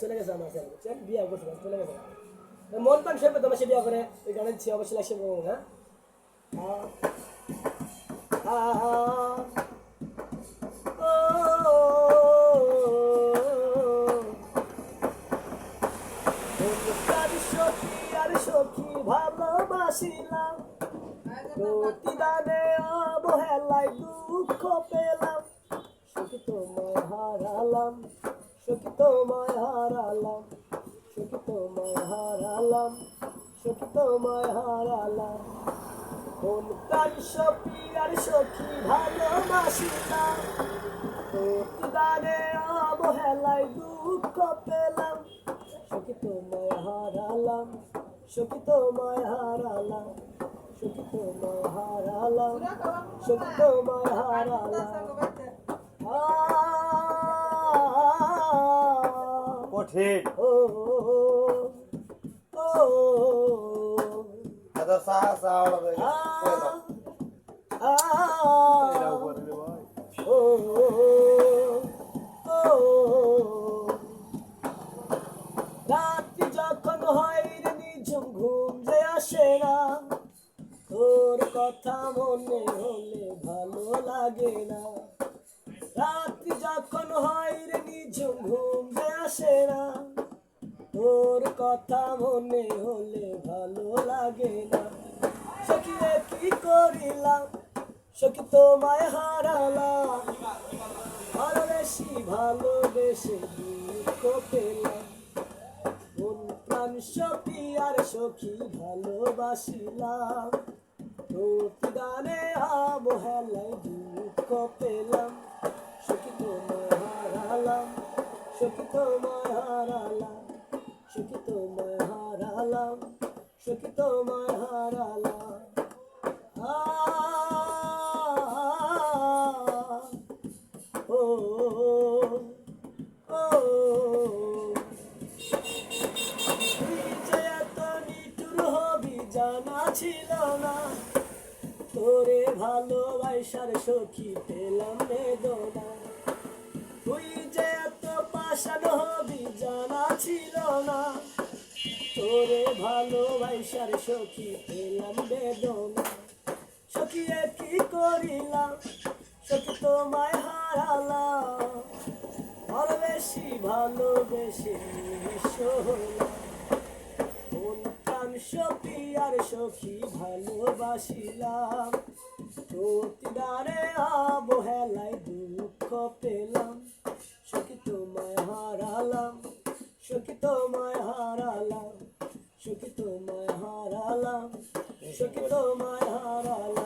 চলে গেছে আমার ছেলে বিয়ে চলে গেছে। মন পান সে তোমার সে বিয়ে করে ওই গানে দিচ্ছি অবশ্যই লাগছে হ্যাঁ? ভালোবাসিলাম। প্রতিদানে অবহেলায় দুঃখ পেলাম। তোমায় হারালাম, সখী তোমায় হারালাম, সখী তোমায় হারালাম। কোন প্রাণ সখী আর সখী ভালোবাসিলাম প্রতিদানে অবহেলায় দুঃখ পেলাম। সখী তোমায় হারালাম, সখী তোমায় হারালাম, সখী তোমায় হারালাম, সখী তোমায় হারালাম। আ, কঠিন ও ও এত সাহা সাহা হবে আ, আ, ও ও রাত্রি যখন হয় রে নিঝুম ঘুম যে আসে না তোর কথা মনে হলে ভালো লাগে না। রাত্রি যখন হয় রে নিঝুম ঘুম আসে না তোর কথা মনে হলে ভালো লাগে না। সখী কি করিলাম? সখী তোমায় হারালাম। ভালোবেসি, ভালোবেসে দুঃখ পেলাম প্রাণ সখী আর সখী ভালোবাসিলাম। প্রতিদানে অবহেলায় দুঃখ পেলাম সখী তোমায় সখী তোমায় হারালাম, সখী তোমায় হারালাম, সখী তোমায় হারালাম। ও জানা ছিল না। তোরে ভালোবাসার সখী পেলাম বেদনা। তুই যে ছিল না। তোরে ভালোবাসার সখী পেলাম বেদনা। সখী কি করিলাম, সখী তোমায় হারালাম। আর বেশি ভালোবেসে কোন সখী আর সখী ভালোবাসিলাম। প্রতিদানে অবহেলায় সখী তোমায় হারালাম সখী তোমায় হারালাম সখী তোমায় হারালাম।